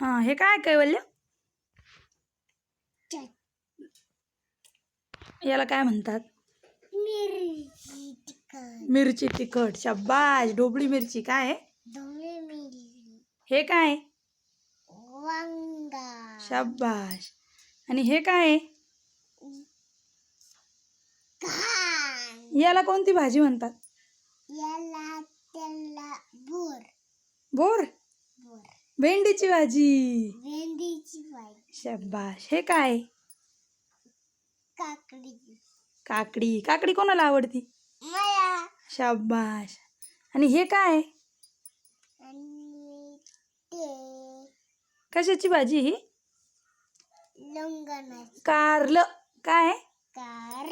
हां हे काय कैवल्य? याला काय म्हणतात? मिरची तिखट. शब्बाश ढोबळी मिरची. काय आहे? ढोबळी मिरची हे काय शब्बाश आणि हे काय याला कोणती भाजी म्हणतात? बोर. बोर? भेंडीची भाजी. भेंडीची भाजी. शब्बाश हे काय? काकडी. काकडी. काकडी कोणाला आवडती? मला. शाबाश आणि हे काय? आहे? आणि ते कशाची भाजी ही? लंगणाची कारलं. काय? कार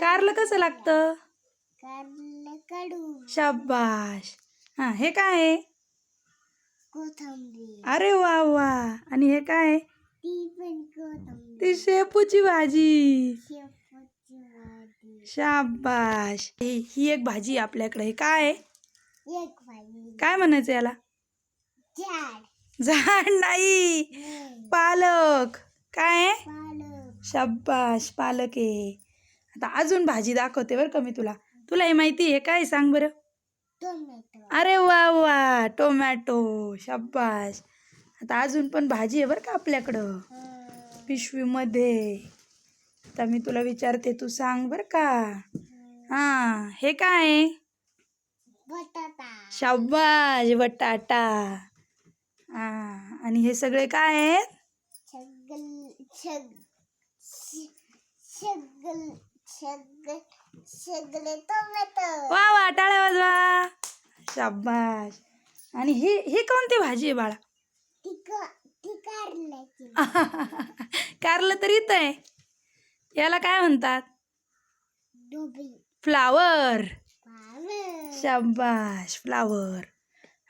कारलं कसं लागतं? कारलं कडू शाबाश हां हे काय? आहे कोथंबीर. अरे वा वा. आणि हे काय? ती पण कोथंबीर. ती शेपूची भाजी. शेपूची भाजी. शाबाश. ही ही एक भाजी आपल्याकडे. हे काय आहे? एक भाजी. काय म्हणायचं याला? झाड. झाड नाही. पालक. काय आहे? पालक. शाबाश पालक आहे. आता अजून भाजी दाखवते बरं का मी तुला. तुला हे माहिती आहे काय? सांग बरं. अरे वा वा. टोमॅटो शाबाश आता अजून पण भाजी आहे बरं का आपल्याकडं. पिशवीमध्ये. आता मी तुला विचारते तू सांग बरं का? हां हे काय? शाबाश बटाटा. हां आणि हे सगळे काय आहेत? टोमॅटो वा वा टाळ्या वाजवा. शाबाश आणि ही ही कोणती भाजी आहे बाळा? कारलं तर इथं आहे. याला काय म्हणतात? डोबी फ्लावर. शाबाश फ्लावर.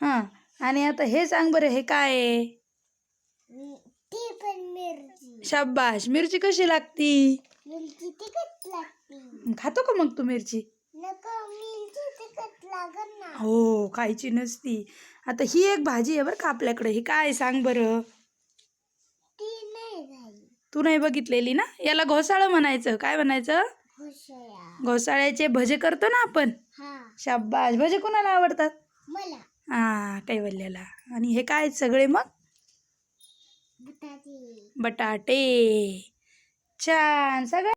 हां आणि आता हे सांग बरं हे काय आहे? शाबाश मिरची कशी लागती? मिरची तिखट लागते. खातो का मग तू मिरची? हो खायची नसती. आता ही एक भाजी आहे बरं का आपल्याकडे. ही काय सांग बरं? ती नाही बघितलेली ना? याला घोसाळं म्हणायचं. काय म्हणायचं? घोसाळ्याचे भजे करतो ना आपण? शाबाश भजे कोणाला आवडतात? मला. हा कैवल्याला. आणि हे काय सगळे मग? बटाटे. छान. सगळं